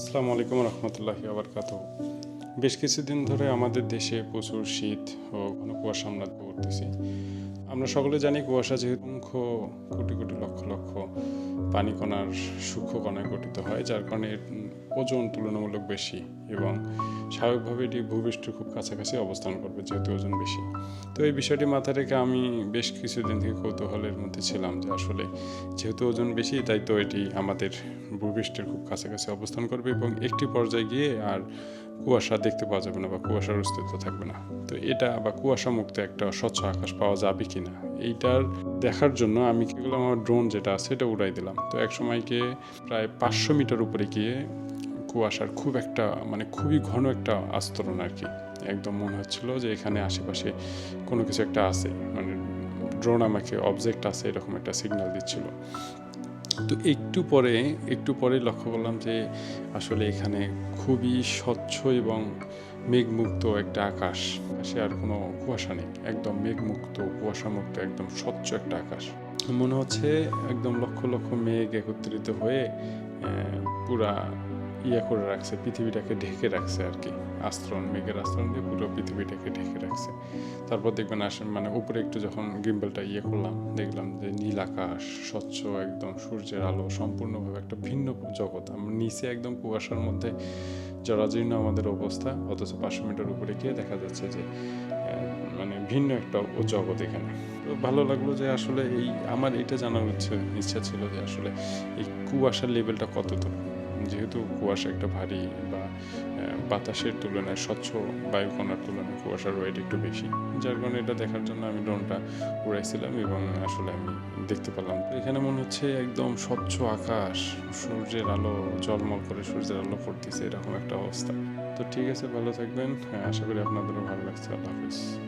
আসসালামু আলাইকুম রহমতুল্লাহি আবরকাত। বেশ কিছুদিন ধরে আমাদের দেশে প্রচুর শীত ও ঘন কুয়াশা আমরা করতেছি আমরা সকলে জানি কুয়াশা যেহেতু কোটি কোটি লক্ষ লক্ষ পানি কণার সূক্ষ্ম কণায় গঠিত হয়, যার কারণে ওজন তুলনামূলক বেশি এবং স্বাভাবিকভাবে এটি ভূপৃষ্ঠের খুব কাছাকাছি অবস্থান করবে, যেহেতু ওজন বেশি। তো এই বিষয়টি মাথায় রেখে আমি বেশ কিছুদিন থেকে কৌতূহলের মধ্যে ছিলাম যে আসলে যেহেতু ওজন বেশি, তাই তো এটি আমাদের ভূপৃষ্ঠের খুব কাছাকাছি অবস্থান করবে এবং একটি পর্যায়ে গিয়ে আর কুয়াশা দেখতে পাওয়া যাবে না বা কুয়াশার অস্তিত্ব থাকবে না। তো এটা বা কুয়াশা মুক্ত একটা স্বচ্ছ আকাশ পাওয়া যাবে কি না এইটার দেখার জন্য আমি কি করলাম আমার ড্রোন যেটা আছে এটা উড়াই দিলাম। তো এক সময় গিয়ে প্রায় পাঁচশো মিটার উপরে গিয়ে কুয়াশার খুব একটা মানে খুবই ঘন একটা আস্তরণ আর কি। একদম মনে হচ্ছিল যে এখানে আশেপাশে কোনো কিছু একটা আছে মানে ড্রোন আমাকে অবজেক্ট আছে এরকম একটা সিগন্যাল দিচ্ছিল। তো একটু পরে একটু পরে লক্ষ্য করলাম যে আসলে এখানে খুবই স্বচ্ছ এবং মেঘমুক্ত একটা আকাশ। সে আর কোনো কুয়াশা নেই, একদম মেঘমুক্ত, কুয়াশামুক্ত, একদম স্বচ্ছ একটা আকাশ। মনে হচ্ছে একদম লক্ষ লক্ষ মেঘ একত্রিত হয়ে পুরা ইয়ে করে রাখছে, পৃথিবীটাকে ঢেকে রাখছে আর কি। আস্তরণ, মেঘের আস্তরণ দিয়ে পুরো পৃথিবীটাকে ঢেকে রাখছে। তারপর দেখবেন আসেন মানে উপরে একটু যখন গিম্বেলটা ইয়ে করলাম, দেখলাম যে নীল আকাশ, স্বচ্ছ একদম সূর্যের আলো, সম্পূর্ণভাবে একটা ভিন্ন জগৎ। আমরা নিচে একদম কুয়াশার মধ্যে জরাজীর্ণ আমাদের অবস্থা, অথচ পাঁচশো মিটার উপরে গিয়ে দেখা যাচ্ছে যে মানে ভিন্ন একটা জগৎ এখানে। তো ভালো লাগল যে আসলে এই, আমার এটা জানার ইচ্ছে ছিল যে আসলে এই কুয়াশার লেভেলটা কতদূর যেহেতু কুয়াশা একটা ভারী বা বাতাসের তুলনায় স্বচ্ছ বায়ুকণার তুলনায় কুয়াশার ওয়েট একটু বেশি। যার কারণে এটা দেখার জন্য আমি ড্রোনটা উড়াইছিলাম এবং আসলে আমি দেখতে পেলাম। এখানে মনে হচ্ছে একদম স্বচ্ছ আকাশ, সূর্যের আলো জলমল করে সূর্যের আলো পড়তেছে এরকম একটা অবস্থা। তো ঠিক আছে, ভালো থাকবেন। আশা করি আপনাদেরও ভালো লাগছে। আল্লাহ হাফিজ।